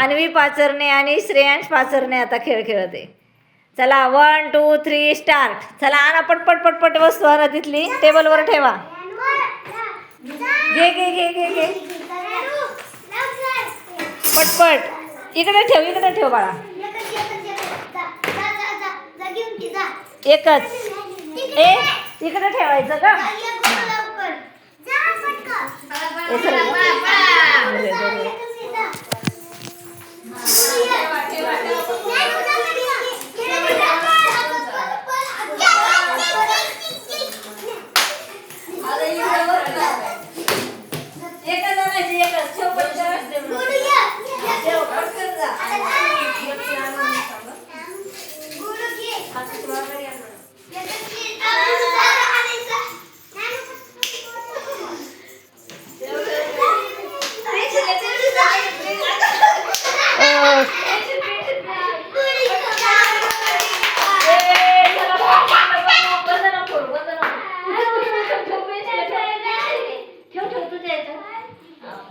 अन्वी पाचरणे आणि श्रेयांश पाचरणे आता खेळ खेळत. चला वन टू थ्री स्टार्ट चला आणा पटपट पटपट वस्तू आणा तिथली. टेबलवर ठेवा. घे घे घे घे घे. पटपट. इकडे ठेव इकडे ठेव बाळा. एकच. ए इकडे ठेवायचं का हे सरक. अरे, अरे. एकच आणायची एकच ठेव पटकन. ठेव पटकन जा. अं, ए, चला, बंद नको करू, बंद नको. ठेव ठेव तुझ्या याच्यात. हा,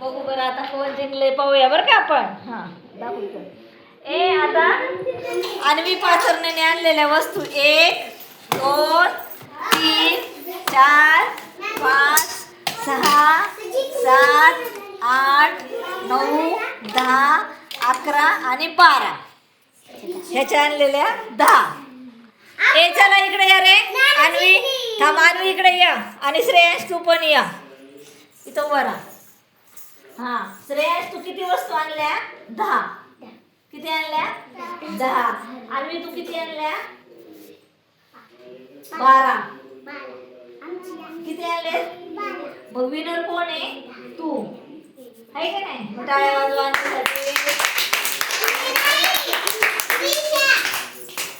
बघू बरं आता कोण जिंकले पाहूया बरं का आपण. हा दाखवू ए आता? अन्वी पाथरने आणलेल्या वस्तू एक दोन तीन चार पाच सहा सात आठ नऊ दहा अकरा आणि बारा. ह्याच्या आणलेल्या दहा. ए चला इकडे या रे. अन्वी थांब अन्वी इकडे या. आणि श्रेयस तू पण या. इथं उभा हां श्रेयस तू किती वस्तू आणल्या? दहा. किती आणल्या? दहा. आणि तू किती आणल्या? बारा. किती आणले? मग विनर कोण आहे? तू. आहे का नाही? टाळ्या वाजवांसाठी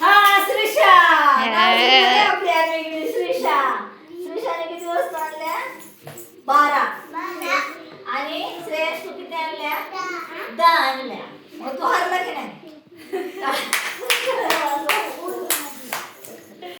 हा श्रीषा. आपल्या वेगळी किती वस्तू आणल्या? बारा. आणि श्रेयस तू किती आणल्या? दहा आणल्या. ও তো হার লাগে না